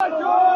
Let's go!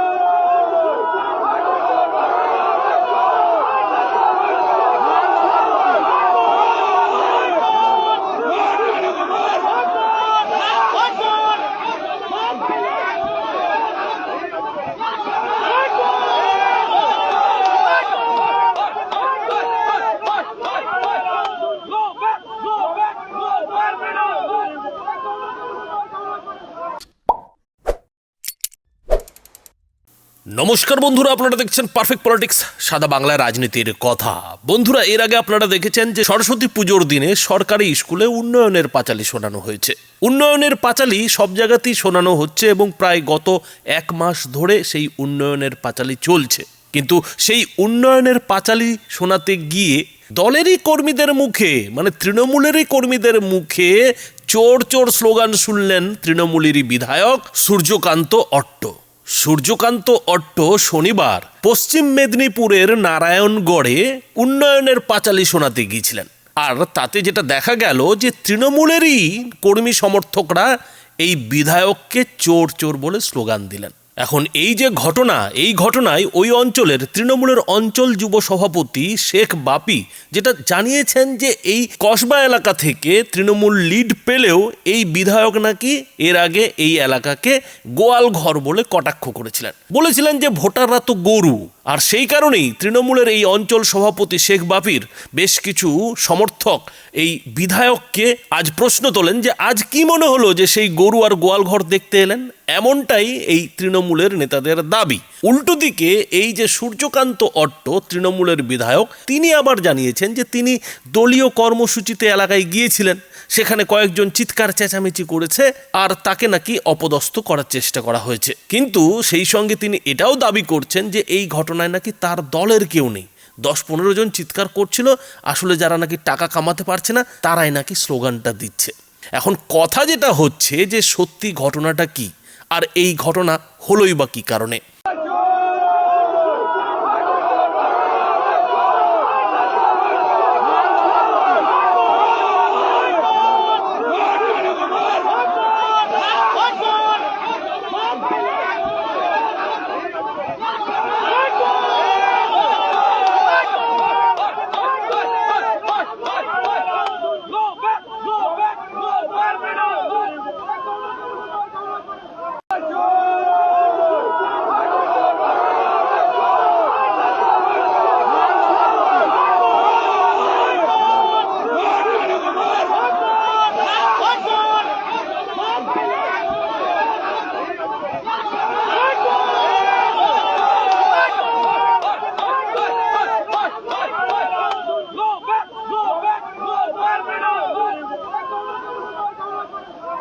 নমস্কার বন্ধুরা, আপনারা দেখছেন পারফেক্ট পলিটিক্স সাদা বাংলা রাজনীতির কথা। বন্ধুরা, এর আগে আপনারা দেখেছেন যে সরস্বতী পুজোর দিনে সরকারি স্কুলে উন্নয়নের পাঁচালি শোনানো হয়েছে। উন্নয়নের পাঁচালি সব জায়গাতেই শোনানো হচ্ছে এবং প্রায় গত এক মাস ধরে সেই উন্নয়নের পাঁচালি চলছে। কিন্তু সেই উন্নয়নের পাঁচালি শোনাতে গিয়ে দলেরই কর্মীদের মুখে মানে তৃণমূলেরই কর্মীদের মুখে চোর চোর স্লোগান শুনলেন তৃণমূলেরই বিধায়ক সূর্যকান্ত অট্ট। সূর্যকান্ত অট্ট শনিবার পশ্চিম মেদিনীপুরের নারায়ণগড়ে উন্নয়নের পাঁচালি শোনাতে গিয়েছিলেন। আর তাতে যেটা দেখা গেল যে তৃণমূলেরই কর্মী সমর্থকরা এই বিধায়ককে চোর চোর বলে স্লোগান দিলেন। এখন এই যে ঘটনা, এই ঘটনায় ওই অঞ্চলের তৃণমূলের অঞ্চল যুব সভাপতি শেখ বাপি যেটা জানিয়েছেন যে এই কসবা এলাকা থেকে তৃণমূল লিড পেলেও এই বিধায়ক নাকি এর আগে এই এলাকাকে গোয়াল ঘর বলে কটাক্ষ করেছিলেন। বলেছিলেন যে ভোটাররা তো গরু, আর সেই কারণেই তৃণমূলের এই অঞ্চল সভাপতি শেখ বাপির বেশ কিছু সমর্থক এই বিধায়ককে আজ প্রশ্ন তোলেন যে আজ কি মনে হলো যে সেই গরু আর গোয়াল ঘর দেখতে এলেন? এমনটাই এই তৃণমূলের নেতাদের দাবি। উল্টো দিকে এই যে সূর্যকান্ত অট্ট, তৃণমূলের বিধায়ক, তিনি আবার জানিয়েছেন যে তিনি দলীয় কর্মসূচিতে এলাকায় গিয়েছিলেন। সেখানে কয়েকজন চিৎকার চেঁচামেচি করেছে আর তাকে নাকি অপদস্থ করার চেষ্টা করা হয়েছে। কিন্তু সেই সঙ্গে তিনি এটাও দাবি করছেন যে এই ঘটনায় নাকি তার দলের কেউ নেই। দশ পনেরো জন চিৎকার করছিল, আসলে যারা নাকি টাকা কামাতে পারছে না, তারাই নাকি স্লোগানটা দিচ্ছে। এখন কথা যেটা হচ্ছে যে সত্যি ঘটনাটা কি? আর এই ঘটনা হলোই বা কী কারণে?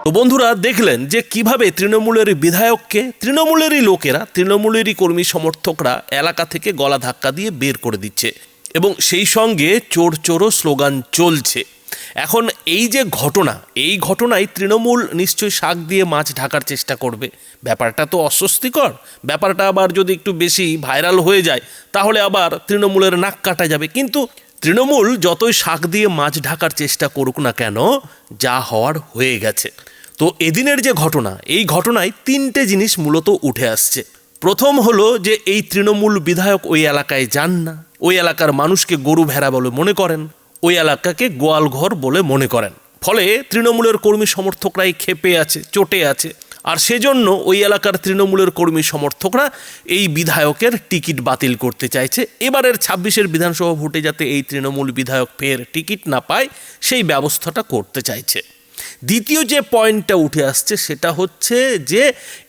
তো বন্ধুরা দেখলেন যে কীভাবে তৃণমূলের বিধায়ককে, তৃণমূলেরই লোকেরা, তৃণমূলেরই কর্মী সমর্থকরা এলাকা থেকে গলা ধাক্কা দিয়ে বের করে দিচ্ছে। এবং সেই সঙ্গে চোর চোরও স্লোগান চলছে। এখন এই যে ঘটনা, এই ঘটনায় তৃণমূল নিশ্চয়ই শাক দিয়ে মাছ ঢাকার চেষ্টা করবে। ব্যাপারটা তো অস্বস্তিকর। ব্যাপারটা আবার যদি একটু বেশি ভাইরাল হয়ে যায়, তাহলে আবার তৃণমূলের নাক কাটা যাবে। কিন্তু তৃণমূল যতই শাক দিয়ে মাছ ঢাকার চেষ্টা করুক না কেন, যা হওয়ার হয়ে গেছে। তো এদিনের যে ঘটনা, এই ঘটনায় তিনটে জিনিস মূলত উঠে আসছে। প্রথম হলো যে এই তৃণমূল বিধায়ক ওই এলাকায় যান না। ওই এলাকার মানুষকে গরু ভেড়া বলে মনে করেন, ওই এলাকাকে গোয়াল ঘর বলে মনে করেন। ফলে তৃণমূলের কর্মী সমর্থকরাই খেপে আছে, চটে আছে। আর সেজন্য ওই এলাকার তৃণমূলের কর্মী সমর্থকরা এই বিধায়কের টিকিট বাতিল করতে চাইছে। এবারের ছাব্বিশের বিধানসভা ভোটে যাতে এই তৃণমূল বিধায়ক ফের টিকিট না পায়, সেই ব্যবস্থাটা করতে চাইছে। দ্বিতীয় যে পয়েন্টটা উঠে আসছে সেটা হচ্ছে যে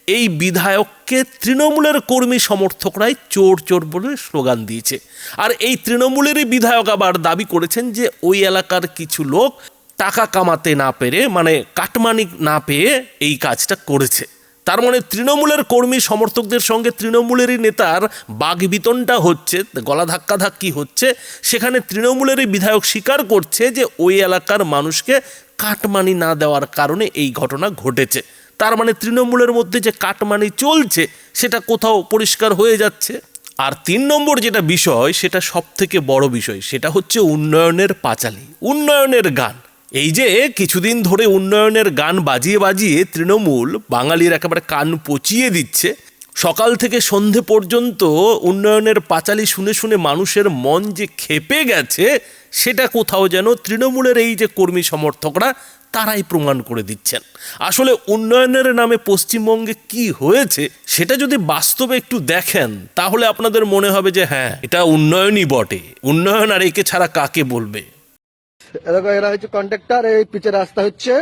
এই বিধায়ককে তৃণমূলের কর্মী সমর্থকরাই চোর চোর বলে স্লোগান দিয়েছে। আর এই তৃণমূলেরই বিধায়ক আবার দাবি করেছেন যে ওই এলাকার কিছু লোক টাকা কামাতে না পেরে মানে কাটমানি না পেয়ে এই কাজটা করেছে। তার মানে তৃণমূলের কর্মী সমর্থকদের সঙ্গে তৃণমূলেরই নেতার বাগবিতনটা হচ্ছে, গলা ধাক্কা ধাক্কি হচ্ছে। সেখানে তৃণমূলেরই বিধায়ক স্বীকার করছে যে ওই এলাকার মানুষকে কাটমানি না দেওয়ার কারণে এই ঘটনা ঘটেছে। তার মানে তৃণমূলের মধ্যে যে কাটমানি চলছে, সেটা কোথাও পরিষ্কার হয়ে যাচ্ছে। আর তিন নম্বর যেটা বিষয়, সেটা সব থেকে বড় বিষয়, সেটা হচ্ছে উন্নয়নের পাঁচালি, উন্নয়নের গান। এই যে কিছুদিন ধরে উন্নয়নের গান বাজিয়ে বাজিয়ে তৃণমূল বাঙালির একেবারে কান পচিয়ে দিচ্ছে, সকাল থেকে সন্ধে পর্যন্ত উন্নয়নের পাঁচালি শুনে শুনে মানুষের মন যে খেপে গেছে, সেটা কোথাও যেন তৃণমূলের এই যে কর্মী সমর্থকরা তারাই প্রমাণ করে দিচ্ছেন। আসলে উন্নয়নের নামে পশ্চিমবঙ্গে কি হয়েছে, সেটা যদি বাস্তবে একটু দেখেন, তাহলে আপনাদের মনে হবে যে হ্যাঁ এটা উন্নয়নই বটে। উন্নয়ন আর একে ছাড়া কাকে বলবে? দেখো, এরা হচ্ছে কন্ট্রাক্টর এই পিচের রাস্তা হচ্ছে,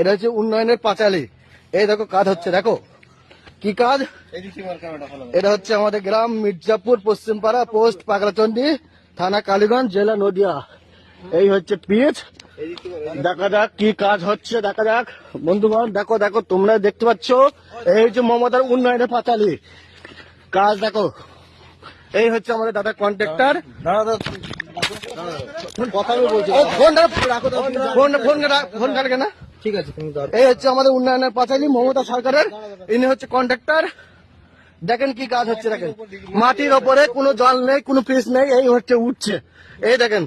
এটা হচ্ছে উন্নয়নের পাঁচালি। এই দেখো, কাজ হচ্ছে, দেখো। কি কাজ? এটা হচ্ছে আমাদের গ্রাম মির্জাপুর, পশ্চিমপাড়া, পোস্ট পাগলাচন্ডী, থানা কালীগঞ্জ, জেলা নদিয়া। এই হচ্ছে পিচ। দেখা যাক কি কাজ হচ্ছে, দেখা যাক। বন্ধুগণ, দেখো দেখো, তোমরা দেখতে পাচ্ছ, এই হচ্ছে মমতার উন্নয়নের পাঁচালি। কাজ দেখো। এই হচ্ছে আমাদের দাদা কন্ট্রাক্টর কথা এই হচ্ছে আমাদের উন্নয়নের পাঁচালি মমতা সরকারের ইনি হচ্ছে কন্ট্রাক্টর দেখেন কি কাজ হচ্ছে দেখেন মাটির ওপরে কোনো জল নেই কোনো পিস নেই এই হচ্ছে উঠছে এই দেখেন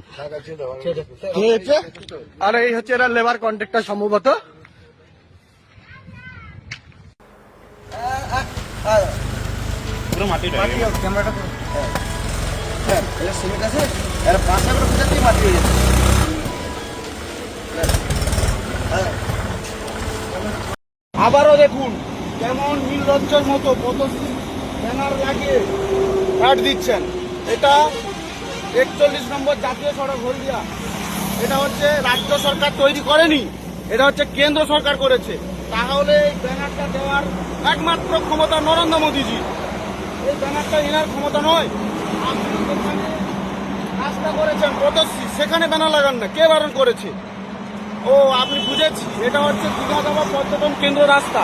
আর এই হচ্ছে এরা লেবার কন্ট্রাক্টর সম্ভবত আবারও দেখুন, কেমন নির্লজ্জের মতো ব্যানার লাগিয়ে কাট দিচ্ছেন। এটা একচল্লিশ নম্বর জাতীয় সড়ক হলদিয়া। এটা হচ্ছে রাজ্য সরকার তৈরি করেনি, এটা হচ্ছে কেন্দ্র সরকার করেছে। তাহলে এই ব্যানারটা দেওয়ার একমাত্র ক্ষমতা নরেন্দ্র মোদীজি। এই ব্যানারটা এনার ক্ষমতা নয়। রাস্তা করেছেন, পদশ্রী। সেখানে ব্যানার লাগান না। কে বারণ করেছে? ও, আপনি বুঝেছি। এটা হচ্ছে দীঘা পর্যটন কেন্দ্র রাস্তা।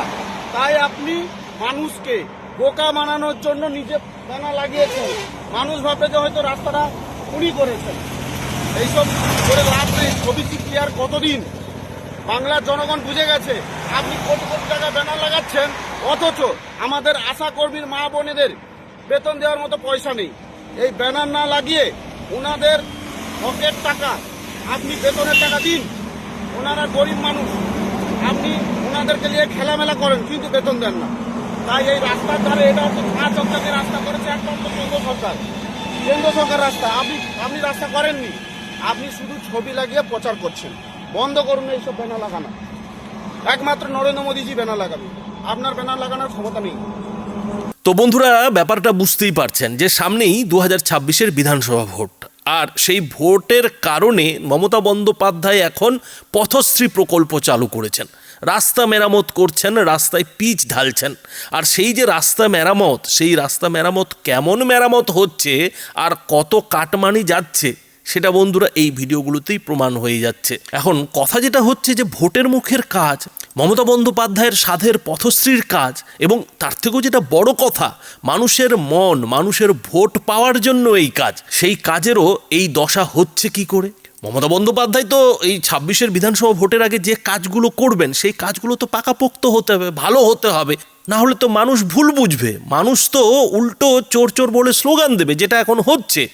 তাই আপনি মানুষকে বোকা বানানোর জন্য নিজে দানা লাগিয়েছেন। মানুষ ভাবে যে হয়তো রাস্তাটা উনি করেছেন এইসব করে লাভ নেই। ছবি কি আর কতদিন? বাংলার জনগণ বুঝে গেছে। আপনি কোটি কোটি টাকা ব্যানার লাগাচ্ছেন। অথচ আমাদের আশা কর্মীর মা বোনেদের বেতন দেওয়ার মতো পয়সা নেই। এই ব্যানার না লাগিয়ে ওনাদের পকেট টাকা, আপনি বেতনের টাকা দিন। ওনারা গরিব মানুষ। আপনি ওনাদেরকে নিয়ে খেলামেলা করেন, কিন্তু বেতন দেন না। তাই এই রাস্তার ধারে এটা হচ্ছে পাঁচ অঞ্চলে রাস্তা করেছে একমাত্র কেন্দ্র সরকার। কেন্দ্র সরকার রাস্তা, আপনি আপনি রাস্তা করেননি। আপনি শুধু ছবি লাগিয়ে প্রচার করছেন। বন্ধ করুন এইসব ব্যানার লাগানো। একমাত্র নরেন্দ্র মোদীজি ব্যানার লাগাবে। আপনার ব্যানার লাগানোর ক্ষমতা নেই। তো বন্ধুরা, ব্যাপারটা বুঝতেই পারছেন যে সামনেই দু হাজার ছাব্বিশের বিধানসভা ভোট। আর সেই ভোটের কারণে মমতা বন্দ্যোপাধ্যায় এখন পথশ্রী প্রকল্প চালু করেছেন। রাস্তা মেরামত করছেন, রাস্তায় পিচ ঢালছেন। আর সেই যে রাস্তা মেরামত, সেই রাস্তা মেরামত কেমন মেরামত হচ্ছে, আর কত কাটমানি যাচ্ছে সেটা বন্ধুরা এই ভিডিওগুলোতেই প্রমাণ হয়ে যাচ্ছে। এখন কথা যেটা হচ্ছে যে ভোটের মুখের কাজ, মমতা বন্দ্যোপাধ্যায়ের সাধের পথশ্রীর কাজ এবং তার থেকেও যেটা বড় কথা, মানুষের মন, মানুষের ভোট পাওয়ার জন্য এই কাজ, সেই কাজেরও এই দশা হচ্ছে কি করে? মমতা বন্দ্যোপাধ্যায় তো এই ছাব্বিশের বিধানসভা ভোটের আগে যে কাজগুলো করবেন, সেই কাজগুলো তো পাকাপোক্ত হতে হবে, ভালো হতে হবে। না হলে তো মানুষ ভুল বুঝবে। মানুষ তো উল্টো চোর চোর বলে স্লোগান দেবে, যেটা এখন হচ্ছে।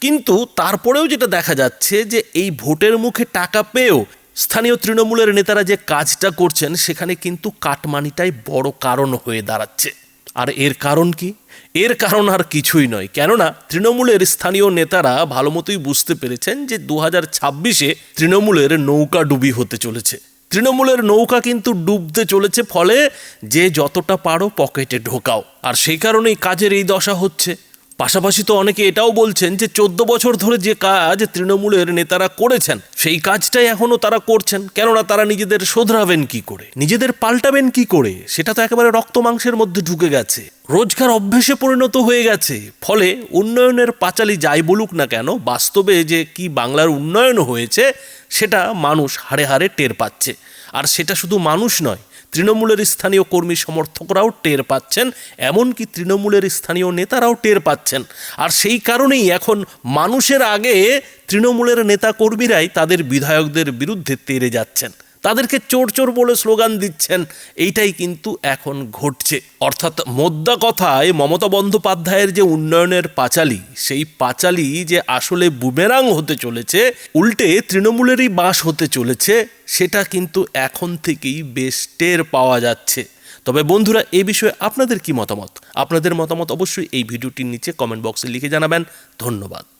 কিন্তু তারপরেও যেটা দেখা যাচ্ছে যে এই ভোটের মুখে টাকা পেয়েও স্থানীয় তৃণমূলের নেতারা যে কাজটা করছেন, সেখানে কিন্তু কাটমানিটাই বড় কারণ হয়ে দাঁড়াচ্ছে। আর এর কারণ কি? এর কারণ আর কিছুই নয়। কেননা তৃণমূলের স্থানীয় নেতারা ভালো মতোই বুঝতে পেরেছেন যে দু হাজার ছাব্বিশে তৃণমূলের নৌকা ডুবি হতে চলেছে। তৃণমূলের নৌকা কিন্তু ডুবতে চলেছে, ফলে যে যতটা পারো পকেটে ঢোকাও। আর সেই কারণেই কাজের এই দশা হচ্ছে। পাশাপাশি তো অনেকে এটাও বলছেন যে চোদ্দ বছর ধরে যে কাজ তৃণমূলের নেতারা করেছেন, সেই কাজটাই এখনও তারা করছেন। কেননা তারা নিজেদের শোধরাবেন কি করে? নিজেদের পাল্টাবেন কি করে? সেটা তো একেবারে রক্ত মাংসের মধ্যে ঢুকে গেছে। রোজগার অভ্যেসে পরিণত হয়ে গেছে। ফলে উন্নয়নের পাঁচালি যাই বলুক না কেন, বাস্তবে যে কি বাংলার উন্নয়ন হয়েছে, সেটা মানুষ হাড়ে হাড়ে টের পাচ্ছে। আর সেটা শুধু মানুষ নয় তৃণমূলের স্থানীয় কর্মী সমর্থকরাও টের পাচ্ছেন, এমনকি তৃণমূলের স্থানীয় নেতারাও টের পাচ্ছেন। আর সেই কারণেই এখন মানুষের আগে তৃণমূলের নেতা কর্মীরাই তাদের বিধায়কদের বিরুদ্ধে তেরে যাচ্ছেন। তাদেরকে চোর চোর বলে স্লোগান দিচ্ছেন। এইটাই কিন্তু এখন ঘটছে। অর্থাৎ মোদ্দা কথায় মমতা বন্দ্যোপাধ্যায়ের যে উন্নয়নের পাঁচালি, সেই পাঁচালি যে আসলে বুমেরাং হতে চলেছে, উল্টে তৃণমূলেরই বাস হতে চলেছে, সেটা কিন্তু এখন থেকেই বেশ টের পাওয়া যাচ্ছে। তবে বন্ধুরা, এ বিষয়ে আপনাদের কি মতামত? আপনাদের মতামত অবশ্যই এই ভিডিওটির নিচে কমেন্ট বক্সে লিখে জানাবেন। ধন্যবাদ।